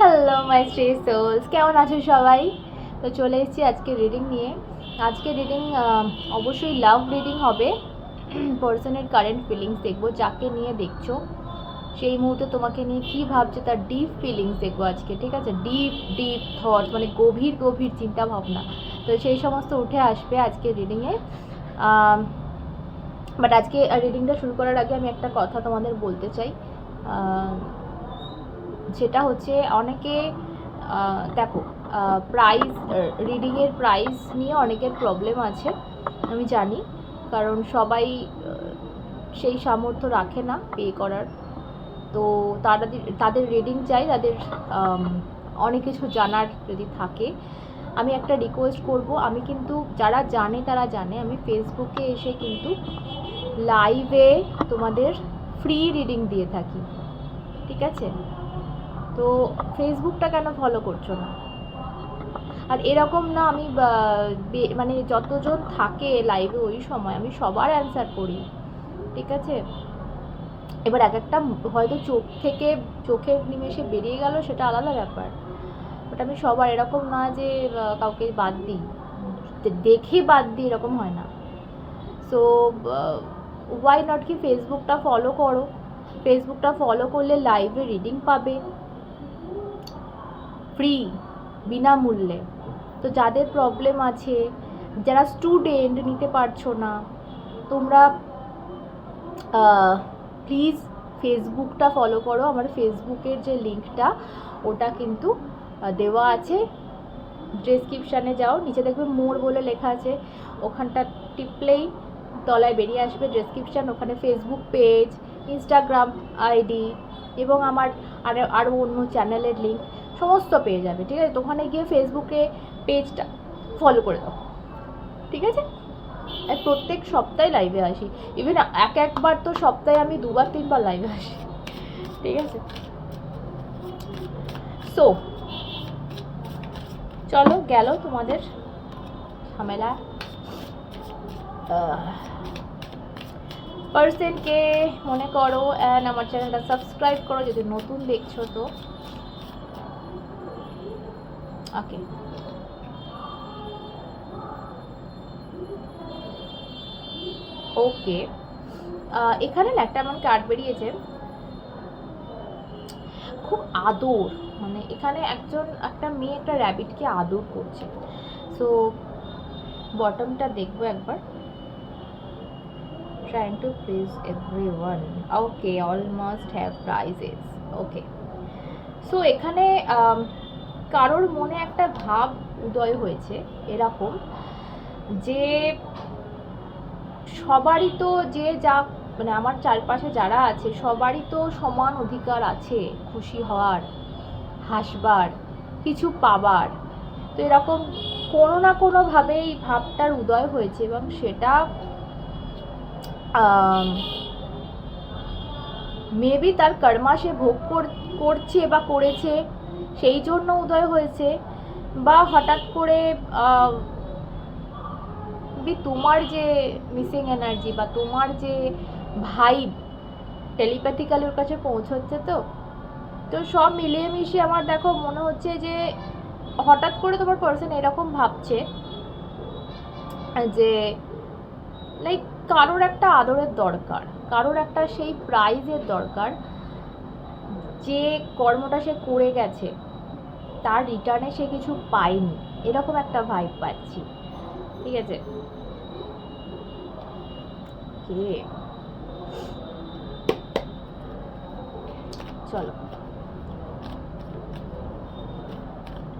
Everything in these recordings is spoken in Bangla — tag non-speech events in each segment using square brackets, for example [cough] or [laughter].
হ্যালো মাই স্ট্রে সোলস কেমন আছো সবাই? তো চলে এসেছি আজকে রিডিং নিয়ে। আজকে রিডিং অবশ্যই লাভ রিডিং হবে। পার্সনের কারেন্ট ফিলিংস দেখব, যাকে নিয়ে দেখছ। সেই মুহূর্তে তোমাকে নিয়ে কী ভাবছে, তার ডিপ ফিলিংস দেখব আজকে, ঠিক আছে? ডিপ ডিপ থটস মানে গভীর গভীর চিন্তা ভাবনা। তো সেই সমস্ত উঠে আসবে আজকে রিডিংয়ে বাট আজকে রিডিংটা শুরু করার আগে আমি একটা কথা তোমাদের বলতে চাই। সেটা হচ্ছে অনেকে দেখো প্রাইস রিডিংয়ের প্রাইস নিয়ে অনেকের প্রবলেম আছে, আমি জানি। কারণ সবাই সেই সামর্থ্য রাখে না পে করার। তো তারা তাদের রিডিং চাই, তাদের অনেক কিছু জানার যদি থাকে। আমি একটা রিকোয়েস্ট করব, আমি কিন্তু, যারা জানে তারা জানে, আমি ফেসবুকে এসে কিন্তু লাইভে তোমাদের ফ্রি রিডিং দিয়ে থাকি। ঠিক আছে? তো ফেসবুকটা কেন ফলো করছ না? আর এরকম না আমি মানে যতজন থাকে লাইভে ওই সময় আমি সবার অ্যান্সার করি, ঠিক আছে? এবার এক একটা হয়তো চোখ থেকে চোখের নিমেষে বেরিয়ে গেল সেটা আলাদা ব্যাপার। বাট আমি সবার এরকম না যে কাউকে বাদ দিই। দেখে বাদ দিই এরকম হয় না। সো ওয়াই নট কি ফেসবুকটা ফলো করো? ফেসবুকটা ফলো করলে লাইভে রিডিং পাবে। ফ্রি বিনামূল্যে। তো যাদের প্রবলেম আছে, যারা স্টুডেন্ট নিতে পারছ না, তোমরা প্লিজ ফেসবুকটা ফলো করো। আমার ফেসবুকের যে লিঙ্কটা ওটা কিন্তু দেওয়া আছে। ডেসক্রিপশানে যাও। নিচে দেখবে মোড় বলে লেখা আছে। ওখানটা টিপলেই তলায় বেরিয়ে আসবে ডেসক্রিপশান ওখানে ফেসবুক পেজ ইনস্টাগ্রাম আইডি এবং আমার আরও আরও অন্য চ্যানেলের লিঙ্ক সমস্ত পেয়ে যাবে ঠিক আছে? তো ওখানে গিয়ে ফেসবুকে পেজটা ফলো করে দাও, ঠিক আছে? প্রত্যেক সপ্তাহে লাইভে আসি। ইভেন এক একবার তো সপ্তাহে আমি দুবার, তিনবার লাইভে আসি, ঠিক আছে? সো চলো গেল তোমাদের ঝামেলা। পার্সেন্টকে মনে করো অ্যান্ড আমার চ্যানেলটা সাবস্ক্রাইব করো, যদি নতুন দেখছ তো। ওকে ওকে এখানে না একটা এমন কার্ড বেরিয়েছে। খুব আদর মানে এখানে একজন একটা মেয়ে একটা র্যাবিটকে আদর করছে। সো বটমটা দেখব একবার। Trying to please everyone. Okay almost have prizes. Okay. So এখানে আম, কারোর মনে একটা ভাব উদয় হয়েছে এরকম যে সবারই তো যে যা মানে আমার চারপাশে যারা আছে, সবারই তো সমান অধিকার আছে খুশি হওয়ার, হাসবার, কিছু পাবার। তো এরকম কোনো না কোনোভাবে এই ভাবটার উদয় হয়েছে এবং সেটা মেবি তার কর্মা সে ভোগ কর- করছে বা করেছে। সেই জন্য উদয় হয়েছে। বা হঠাৎ করে তোমার যে মিসিং এনার্জি বা তোমার যে ভাইব টেলিপ্যাথিক্যালি ওর কাছে পৌঁছচ্ছে তো? তো সব মিলিয়ে মিশিয়ে আমার দেখো মনে হচ্ছে যে, হঠাৎ করে তোমার পার্সন এরকম ভাবছে যে লাইক কারোর একটা আদরের দরকার, কারোর একটা সেই প্রাইজের দরকার যে কর্মটা সে করে গেছে। তার রিটার্নে সে কিছু পায়নি। এরকম একটা ভাইব পাচ্ছি। ঠিক আছে? কে? চলো।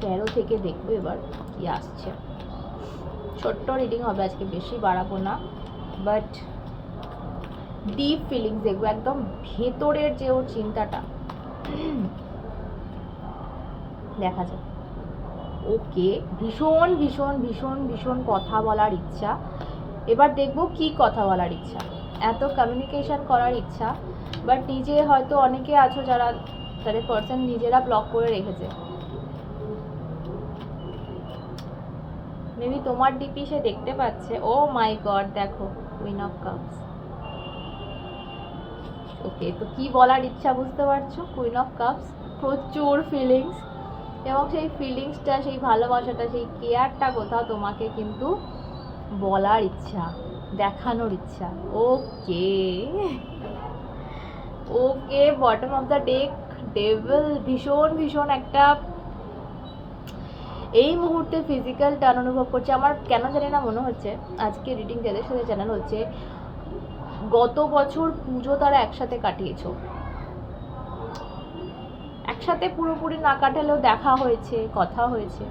তেরো থেকে দেখব এবার কি আসছে। ছোট্ট রিডিং হবে, আজকে বেশি বাড়াবো না। বাট ডিপ ফিলিংস দেখব, একদম ভেতরের যে ওর চিন্তাটা। দেখা যাক ওকে, ভীষণ ভীষণ ভীষণ ভীষণ কথা বলার ইচ্ছা। এবার দেখব কি কথা বলার ইচ্ছা। এত কমিউনিকেশন করার ইচ্ছা বাট নিজে হয়তো অনেকে আছো যারা তাদের পার্সন নিজেরা ব্লক করে রেখেছে। মেবি তোমার ডিপি সে দেখতে পাচ্ছে। ও মাই গড দেখো উইন অফ কাপস ওকে তো কি বলার ইচ্ছা বুঝতে পারছ? কুইন অফ কাপস প্রচুর ফিলিংস এবং সেই ফিলিংসটা সেই ভালোবাসাটা, সেই কেয়ারটা কোথাও তোমাকে কিন্তু বলার ইচ্ছা, দেখানোর ইচ্ছা। Okay okay bottom of the deck devil ভীষণ ভীষণ একটা এই মুহূর্তে ফিজিক্যাল টান অনুভব করছে। আমার কেন জানি না মনে হচ্ছে, আজকে রিডিং যাদের সাথে চ্যানেল হচ্ছে, গত বছর পুজো তারা একসাথে কাটিয়েছো। একসাথে পুরোপুরি না কাটালেও দেখা হয়েছে, কথা হয়েছে।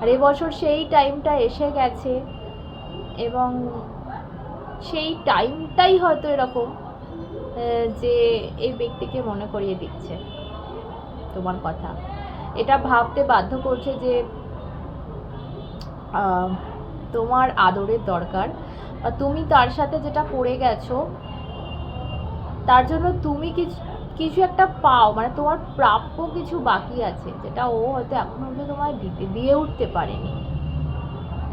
আর এবছর সেই টাইমটা এসে গেছে এবং সেই টাইমটাই হয়তো এরকম যে এই ব্যক্তিকে মনে করিয়ে দিচ্ছে তোমার কথা। এটা ভাবতে বাধ্য করছে যে তোমার আদরের দরকার। বা তুমি তার সাথে যেটা করে গেছো, তার জন্য তুমি কিছু কিছু একটা পাও মানে তোমার প্রাপ্য কিছু বাকি আছে, যেটা ও হয়তো এখন অব্দি তোমায় দিতে, দিয়ে উঠতে পারেনি।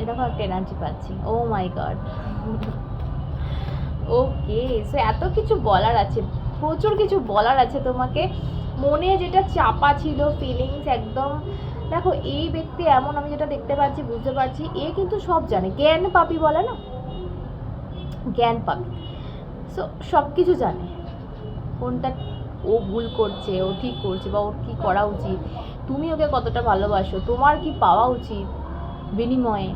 এরকম একটা এনার্জি পাচ্ছি? ও মাই গড ওকে সো এত কিছু বলার আছে, প্রচুর কিছু বলার আছে তোমাকে। মনে যেটা চাপা ছিল ফিলিংস একদম, দেখো এই ব্যক্তি এমন, আমি যেটা দেখতে পাচ্ছি, বুঝতে পারছি, এ কিন্তু সব জানে। জ্ঞান পাপি বলে না? জ্ঞান পাপি। সো সব কিছু জানে। কোনটা ও ভুল করছে, ও ঠিক করছে বা ওর কী করা উচিত? তুমি ওকে কতটা ভালোবাসো? তোমার কি পাওয়া উচিত বিনিময়ে?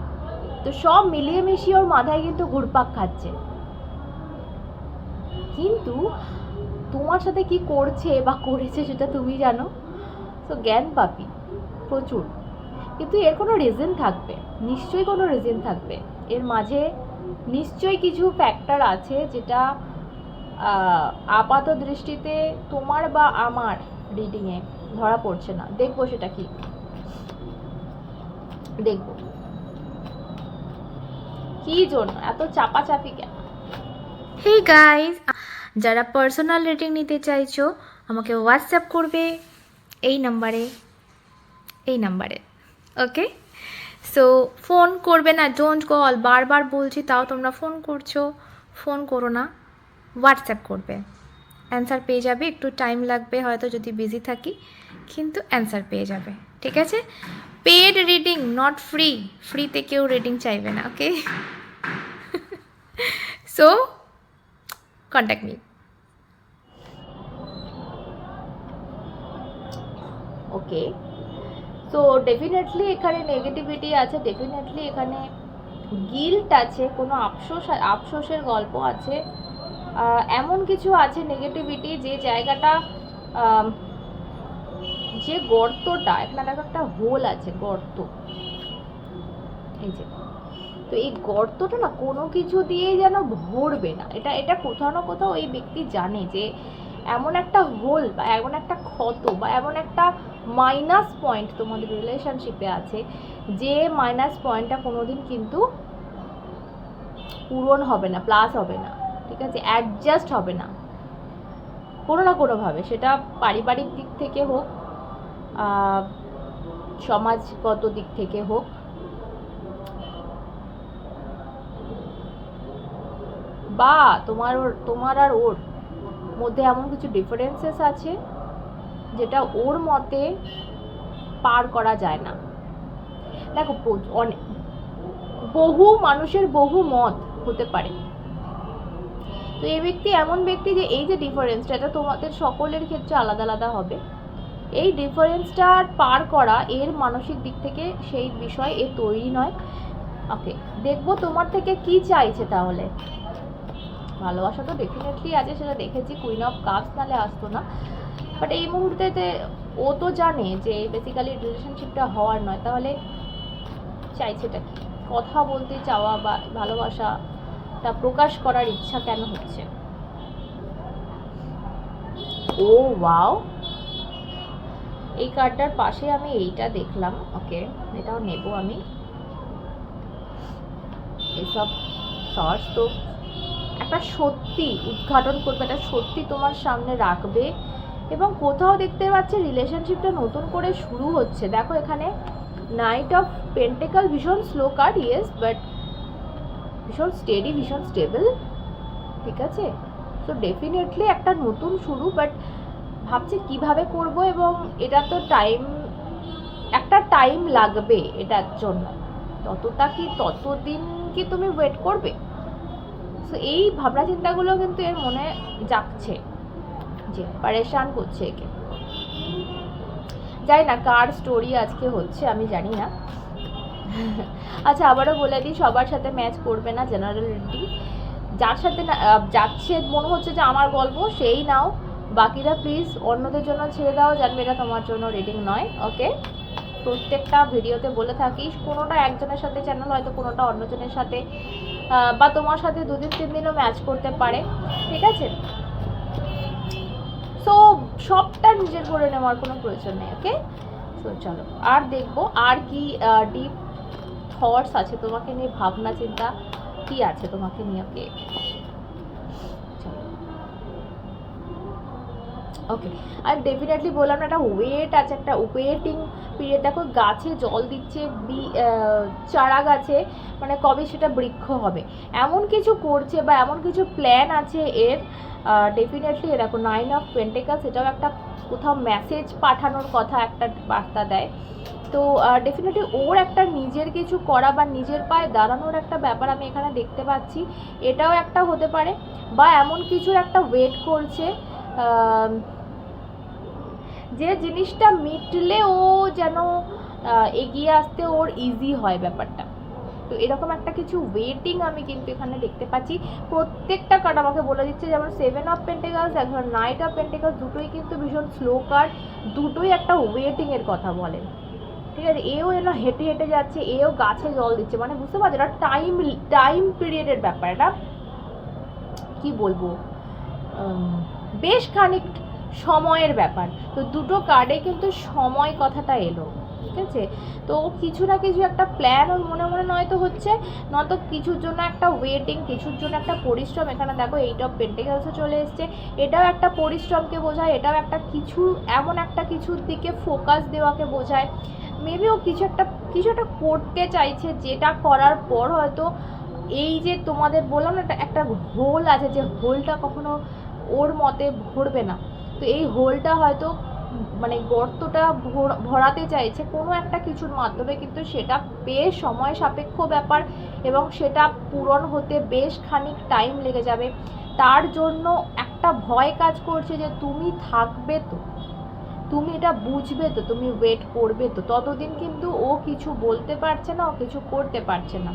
তো সব মিলিয়ে মিশিয়ে ওর মাথায় কিন্তু ঘুরপাক খাচ্ছে। কিন্তু তোমার সাথে কি করছে বা করেছে সেটা তুমি জানো? তো জ্ঞান পাপি, প্রচুর। কিন্তু এর কোনো রিজন থাকবে, নিশ্চয়ই কোনো রিজন থাকবে। এর মাঝে নিশ্চয়ই কিছু ফ্যাক্টর আছে যেটা আপাত দৃষ্টিতে তোমার বা আমার রিডিংয়ে ধরা পড়ছে না। দেখব সেটা কি। দেখব। কি জন্য? এত চাপাচাপি কেন? হে গাইস যারা পার্সোনাল রেটিং নিতে চাইছো, আমাকে হোয়াটসঅ্যাপ করবে এই নাম্বারে এই নাম্বারে ওকে সো ফোন করবে না ডোন্ট কল বারবার বলছি, তাও তোমরা ফোন করছ। ফোন করো না। হোয়াটসঅ্যাপ করবে। অ্যান্সার পেয়ে যাবে, একটু টাইম লাগবে হয়তো যদি বিজি থাকি, কিন্তু অ্যান্সার পেয়ে যাবে, ঠিক আছে? পেড রিডিং নট ফ্রি ফ্রিতে কেউ রিডিং চাইবে না okay so [laughs] contact me. Okay so definitely এখানে নেগেটিভিটি আছে ডেফিনেটলি এখানে গিল্ট আছে, কোনো আফসোস, আফসোসের গল্প আছে। এমন কিছু আছে নেগেটিভিটি যে জায়গাটা যে গর্তটা এখানে দেখো একটা হোল আছে গর্ত। এই যে। তো এই গর্তটা না কোনো কিছু দিয়ে যেন ভরবে না। এটা এটা কোথাও না কোথাও এই ব্যক্তি জানে যে এমন একটা হোল বা এমন একটা ক্ষত বা এমন একটা মাইনাস পয়েন্ট তোমাদের রিলেশনশিপে আছে, যে মাইনাস পয়েন্টটা কোনোদিন কিন্তু পূরণ হবে না প্লাস হবে না। ঠিক আছে? অ্যাডজাস্ট হবে না। কোনো না কোনোভাবে। সেটা পারিবারিক দিক থেকে হোক সমাজগত দিক থেকে হোক। বা তোমার ওর, তোমার আর ওর মধ্যে এমন কিছু ডিফারেন্সেস আছে, যেটা ওর মতে পার করা যায় না। দেখো বহু মানুষের বহু মত হতে পারে। তো এই ব্যক্তি এমন ব্যক্তি যে এই যে ডিফারেন্সটা এটা তোমাদের সকলের ক্ষেত্রে আলাদা আলাদা হবে। এই ডিফারেন্সটা পার করা এর মানসিক দিক থেকে সেই বিষয়, এ তৈরি নয়। ওকে দেখব তোমার থেকে কি চাইছে তাহলে। ভালোবাসা তো ডেফিনেটলি আছে, সেটা দেখেছি কুইন অফ কাপস নালে আসতো না। বাট এই মুহূর্তেতে ও তো জানে যে বেসিক্যালি রিলেশনশিপটা হওয়ার নয়, তাহলে চাইছেটা কি? কথা বলতে চাওয়া বা ভালোবাসাটা প্রকাশ করার ইচ্ছা কেন হচ্ছে? Oh wow. এই কার্ডটার পাশে আমি এইটা দেখলাম। ওকে এটাও নেব আমি। এসব সর্স তো একটা সত্যি উদ্ঘাটন করবে একটা সত্যি তোমার সামনে রাখবে এবং কোথাও দেখতে পাচ্ছে রিলেশনশিপটা নতুন করে শুরু হচ্ছে। দেখো এখানে নাইট অফ পেন্টেকাল ভীষণ স্লো কার্ড ইয়েস বাট ভীষণ স্টেডি ভীষণ স্টেবল ঠিক আছে? সো ডেফিনেটলি একটা নতুন শুরু বাট ভাবছে কীভাবে করব এবং এটা তো টাইম একটা টাইম লাগবে এটার জন্য। ততটা কি, ততদিন কি তুমি ওয়েট করবে? সো এই ভাবনা চিন্তাগুলো কিন্তু এর মনে জাগছে যে পারেশান করছে একে। জানি না, কার স্টোরি আজকে হচ্ছে আমি জানি না। আচ্ছা আবারও বলে দিই, সবার সাথে ম্যাচ করবে না জেনারেল জেনারেলিটি যার সাথে যাচ্ছে, মনে হচ্ছে যে আমার গল্প, সেই নাও। বাকিরা প্লিজ অন্যদের জন্য ছেড়ে দাও, জানবে এটা তোমার জন্য রিডিং নয় ওকে প্রত্যেকটা ভিডিওতে বলে থাকি, কোনোটা একজনের সাথে চ্যানেল হয়তো কোনোটা অন্যজনের সাথে বা তোমার সাথে দুদিন, তিন দিনও ম্যাচ করতে পারে, ঠিক আছে? সো সবটা নিজের করে নেওয়ার কোনো প্রয়োজন নেই ওকে সো চলো, আর দেখব, আর কি ডিপ থটস আছে, তোমাকে নিয়ে ভাবনা, চিন্তা, কি আছে তোমাকে নিয়ে? ওকে ওকে আর ডেফিনেটলি বললাম না, একটা ওয়েট আছে, একটা ওয়েটিং পিরিয়ড দেখো, গাছে জল দিচ্ছে, বি চারা গাছে মানে কবে সেটা বৃক্ষ হবে। এমন কিছু করছে বা এমন কিছু প্ল্যান আছে এর ডেফিনেটলি এরকম নাইন অফ পেন্টেকাস এটাও একটা কোথাও মেসেজ পাঠানোর কথা, একটা বার্তা দেয়। তো ডেফিনেটলি ওর একটা নিজের কিছু করা বা নিজের পায়ে দাঁড়ানোর একটা ব্যাপার আমি এখানে দেখতে পাচ্ছি। এটাও একটা হতে পারে বা এমন কিছুর একটা ওয়েট করছে যে জিনিসটা মিটলে ও যেন এগিয়ে আসতে ওর ইজি হয় ব্যাপারটা। তো এরকম একটা কিছু ওয়েটিং আমি কিন্তু এখানে দেখতে পাচ্ছি। প্রত্যেকটা কার্ড আমাকে বলে দিচ্ছে, যেমন সেভেন অফ পেন্টিকালস এখন নাইট অফ পেন্টিকালস দুটোই কিন্তু ভীষণ স্লো কার্ড দুটোই একটা ওয়েটিংয়ের কথা বলে। ঠিক আছে? এও এরা হেঁটে হেঁটে যাচ্ছে, এও গাছে জল দিচ্ছে। মানে বুঝতে পারছ? এটা টাইম টাইম পিরিয়ডের ব্যাপার, এটা কি বলব? বেশ খানিক সময়ের ব্যাপার। তো দুটো কার্ডে কিন্তু সময় কথাটা এলো, ঠিক আছে? তো কিছু না কিছু একটা প্ল্যান ওর মনে মনে নয়তো হচ্ছে, নয়তো কিছুর জন্য একটা ওয়েটিং কিছুর জন্য একটা পরিশ্রম। এখানে দেখো এইট অফ পেন্টিকালসও চলে এসছে। এটাও একটা পরিশ্রমকে বোঝায়, এটাও একটা কিছু, এমন একটা কিছুর দিকে ফোকাস দেওয়াকে বোঝায়। মেবি ও কিছু একটা কিছু একটা করতে চাইছে, যেটা করার পর হয়তো এই যে তোমাদের বললাম না, একটা- হোল আছে, যে হোলটা কখনো ওর মতে ভরবে না। তো এই হোলটা হয়তো মানে গর্তটা ভর- ভরাতে চাইছে কোনো একটা কিছুর মাধ্যমে, কিন্তু সেটা বেশ সময় সাপেক্ষ ব্যাপার এবং সেটা পূরণ হতে বেশ খানিক টাইম লেগে যাবে। তার জন্য একটা ভয় কাজ করছে যে তুমি থাকবে তো। তুমি এটা বুঝবে তো, তুমি ওয়েট করবে তো। ততদিন কিন্তু ও কিছু বলতে পারছে না, ও কিছু করতে পারছে না।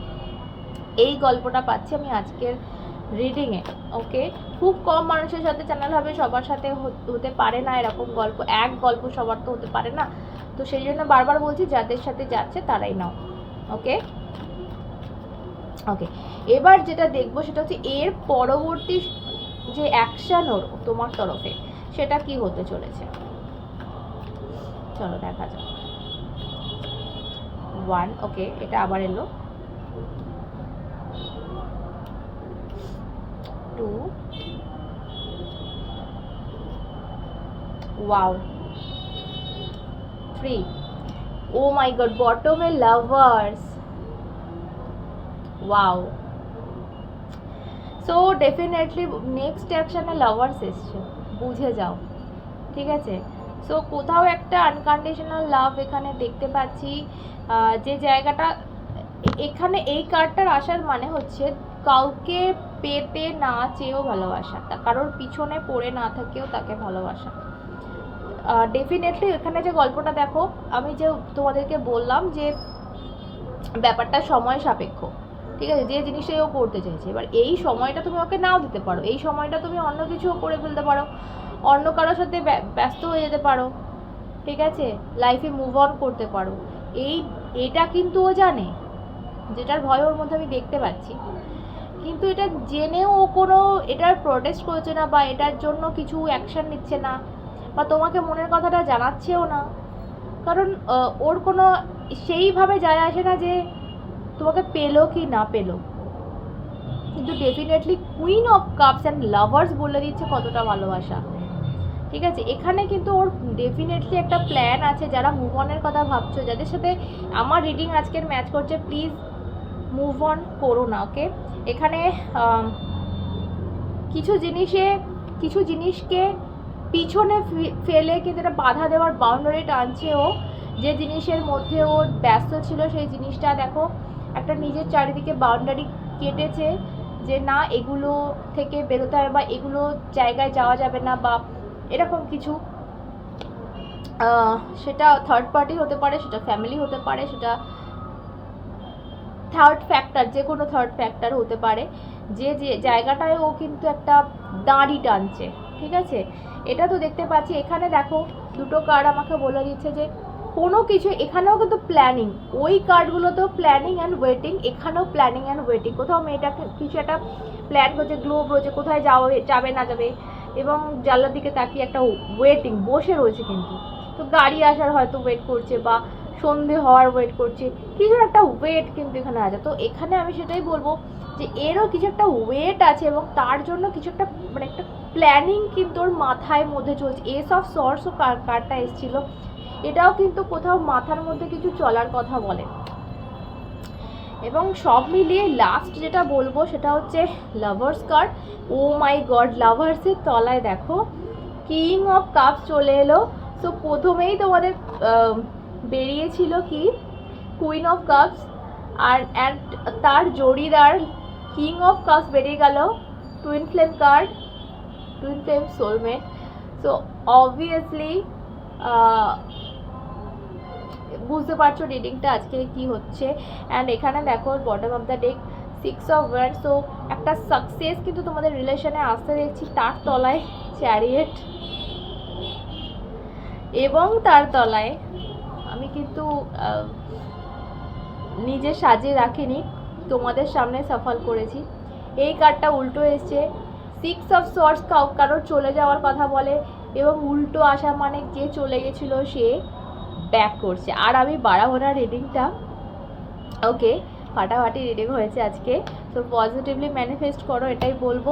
এই গল্পটা পাচ্ছি আমি আজকের রিডিংয়ে ওকে খুব কম মানুষের সাথে চ্যানেল হবে, সবার সাথে হতে পারে না এরকম গল্প। এক গল্প সবার তো হতে পারে না। তো সেই জন্য বারবার বলছি, যাদের সাথে যাচ্ছে তারাই নাও ওকে ওকে এবার যেটা দেখব সেটা হচ্ছে এর পরবর্তী যে অ্যাকশন ওর তোমার তরফে, সেটা কি হতে চলেছে? চলো দেখা যাক। ওয়ান ওকে এটা আবার এলো। Two wow three oh my god বটমে lovers wow so definitely next অ্যাকশনে লাভার্স এসছে, বুঝে যাও, ঠিক আছে? সো কোথাও একটা আনকন্ডিশনাল লাভ এখানে দেখতে পাচ্ছি। যে জায়গাটা, এখানে এই কার্ডটার আসার মানে হচ্ছে কাউকে পেতে না চেয়েও ভালোবাসা তা কারোর পিছনে পড়ে না থাকেও তাকে ভালোবাসা। ডেফিনেটলি এখানে যে গল্পটা দেখো, আমি যে তোমাদেরকে বললাম যে ব্যাপারটা সময় সাপেক্ষ, ঠিক আছে? যে জিনিসটাই ও করতে চাইছে। এবার এই সময়টা তুমি ওকে নাও দিতে পারো, এই সময়টা তুমি অন্য কিছুও করে ফেলতে পারো। অন্য কারোর সাথে ব্য- ব্যস্ত হয়ে যেতে পারো। ঠিক আছে? লাইফে মুভ অন করতে পারো। এই, এটা কিন্তু ও জানে, যেটার ভয় ওর মধ্যে আমি দেখতে পাচ্ছি। কিন্তু এটা জেনেও ও কোনো, এটার প্রোটেস্ট করছে না বা এটার জন্য কিছু অ্যাকশন নিচ্ছে না বা তোমাকে মনের কথাটা জানাচ্ছেও না। কারণ ওর কোনো, সেইভাবে যায় আসে না যে তোমাকে পেল কি না পেল। কিন্তু definitely queen of cups and lovers বলে দিচ্ছে কতটা ভালোবাসা। ঠিক আছে? এখানে কিন্তু ওর ডেফিনেটলি একটা প্ল্যান আছে, যারা মুভ অনের কথা ভাবছ, যাদের সাথে আমার রিডিং আজকের ম্যাচ করছে প্লিজ মুভ অন করো না ওকে এখানে কিছু জিনিসে, কিছু জিনিসকে পিছনে ফেলে কিন্তু এটা বাধা দেওয়ার বাউন্ডারি টানছে ও। যে জিনিসের মধ্যে ও ব্যস্ত ছিল, সেই জিনিসটা দেখো, একটা নিজের চারিদিকে বাউন্ডারি কেটেছে যে না, এগুলো থেকে বেরোতে হবে বা এগুলো জায়গায় যাওয়া যাবে না বা এরকম কিছু। সেটা থার্ড পার্টি হতে পারে, সেটা ফ্যামিলি হতে পারে, সেটা থার্ড ফ্যাক্টর যে কোনো থার্ড ফ্যাক্টর হতে পারে। যে যে জায়গাটায় ও কিন্তু একটা দাঁড়ি টানছে, ঠিক আছে? এটা তো দেখতে পাচ্ছি। এখানে দেখো, দুটো কার্ড আমাকে বলে দিচ্ছে যে, কোনো কিছু, এখানেও কিন্তু প্ল্যানিং ওই কার্ডগুলোতেও প্ল্যানিং অ্যান্ড ওয়েটিং এখানেও প্ল্যানিং অ্যান্ড ওয়েটিং কোথাও মেয়েটা কিছু একটা প্ল্যান করছে গ্লোব রয়েছে, কোথায় যাবে যাবে, না যাবে। এবং জানলার দিকে তাকিয়ে একটা ওয়েটিং বসে রয়েছে কিন্তু। তো গাড়ি আসার হয়তো ওয়েট করছে বা সন্ধে হওয়ার ওয়েট করছে। কিছু একটা ওয়েট কিন্তু এখানে আছে। তো এখানে আমি সেটাই বলব যে এরও কিছু একটা ওয়েট আছে এবং তার জন্য কিছু একটা মানে একটা প্ল্যানিং কিন্তু ওর মাথায় মধ্যে চলছে। এস অফ সর্সও কার্ডটা এসেছিল। এটাও কিন্তু কোথাও মাথার মধ্যে কিছু চলার কথা বলে। এবং সব মিলিয়ে লাস্ট যেটা বলব সেটা হচ্ছে lovers card oh my god লাভার্সের তলায় দেখো কিং অফ কাপস চলে এলো। সো প্রথমেই তোমাদের বেরিয়েছিল কি? কুইন অফ কাপস আর অ্যান্ড তার জড়িদার কিং অফ কাপস বেরিয়ে গেল twin flame card twin flame soulmate so obviously বুঝতে পারছ রিডিংটা আজকে কি হচ্ছে? অ্যান্ড এখানে দেখো bottom of the deck six of word so একটা সাকসেস কিন্তু তোমাদের রিলেশনে আসতে দেখছি, তার তলায় চ্যারিয়েট এবং তার তলায় আমি কিন্তু নিজে সাজিয়ে রাখিনি, তোমাদের সামনে সফল করেছি। এই কার্ডটা উল্টো এসছে। সিক্স অফ সোয়ার্স কারোর চলে যাওয়ার কথা বলে, এবং উল্টো আসা মানে যে চলে গেছিল সে ব্যাক করছে। আর আমি বাড়াবো না রিডিংটা ওকে, ফাটাফাটি রিডিং হয়েছে আজকে। তো পজিটিভলি ম্যানিফেস্ট করো, এটাই বলব।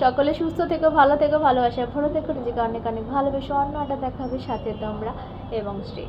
সকলে সুস্থ থেকো, ভালো থেকো, ভালোবাসা ভালো থেকো। নিজেকে অনেক অনেক ভালোবেসে। অন্য একটা দেখাবে, সাথে তোমরা এবং শ্রী।